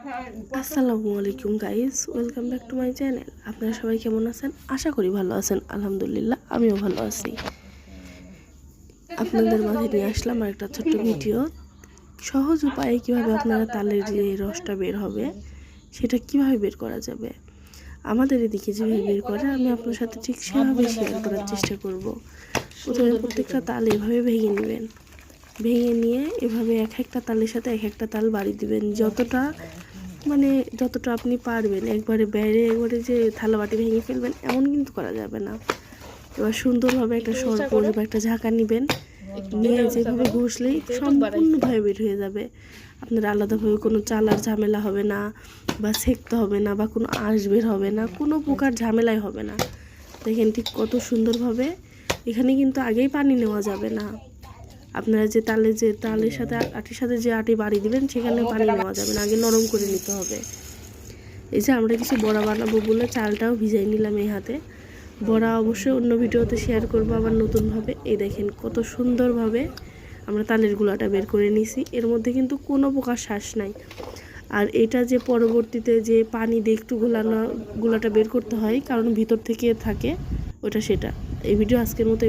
আসসালামু আলাইকুম guys welcome back to my channel আপনারা সবাই কেমন আছেন? আশা করি ভালো আছেন। আলহামদুলিল্লাহ, আমিও ভালো আছি। আপনাদের মাঝে নিয়ে আসলাম আর একটা ছোট্ট ভিডিও সহজ উপায়ে কীভাবে আপনারা তালের যে রসটা বের হবে, সেটা কীভাবে বের করা যাবে? আমাদের এদিকে যেভাবে বের করে, আমি আপনার সাথে ঠিক সেভাবে শেয়ার করার চেষ্টা করব। প্রথমে প্রত্যেকটা তাল এভাবে ভেঙে নেবেন। ভেঙে নিয়ে এভাবে এক একটা তালের সাথে এক একটা তাল বাড়ি দিবেন। যতটা মানে যতটা আপনি পারবেন একবারে বেড়ে একবারে যে থালা বাটি ভেঙে ফেলবেন এমন কিন্তু করা যাবে না। এবার সুন্দরভাবে একটা সর্প বা একটা ঝাঁকা নেবেন। নিয়ে যেভাবে ঘষলেই সম্পূর্ণভাবে বের হয়ে যাবে। আপনার আলাদাভাবে কোনো চালার ঝামেলা হবে না বা সেঁকতে হবে না বা কোনো আঁশ বের হবে না কোনো প্রকার ঝামেলাই হবে না। দেখেন ঠিক কত সুন্দরভাবে। এখানে কিন্তু আগেই পানি নেওয়া যাবে না। আপনারা যে তালে যে তালের সাথে আটির সাথে যে আটি বাড়ি দিবেন, সেখানে পানি নেওয়া যাবে না। আগে নরম করে নিতে হবে। এই যে আমরা কিছু বড়া বানাবো বলে চালটাও ভিজাই নিলাম এই হাতে। বড়া অবশ্যই অন্য ভিডিওতে শেয়ার করব আবার নতুনভাবে। এই দেখেন কত সুন্দরভাবে আমরা তালের গুলাটা বের করে নিছি এর মধ্যে কিন্তু কোনো প্রকার শ্বাস নাই। আর এটা যে পরবর্তীতে যে পানি দিয়ে একটু গোলানো গুলাটা বের করতে হয়, কারণ ভিতর থেকে থাকে, ওটা সেটা। এই ভিডিও আজকের মতো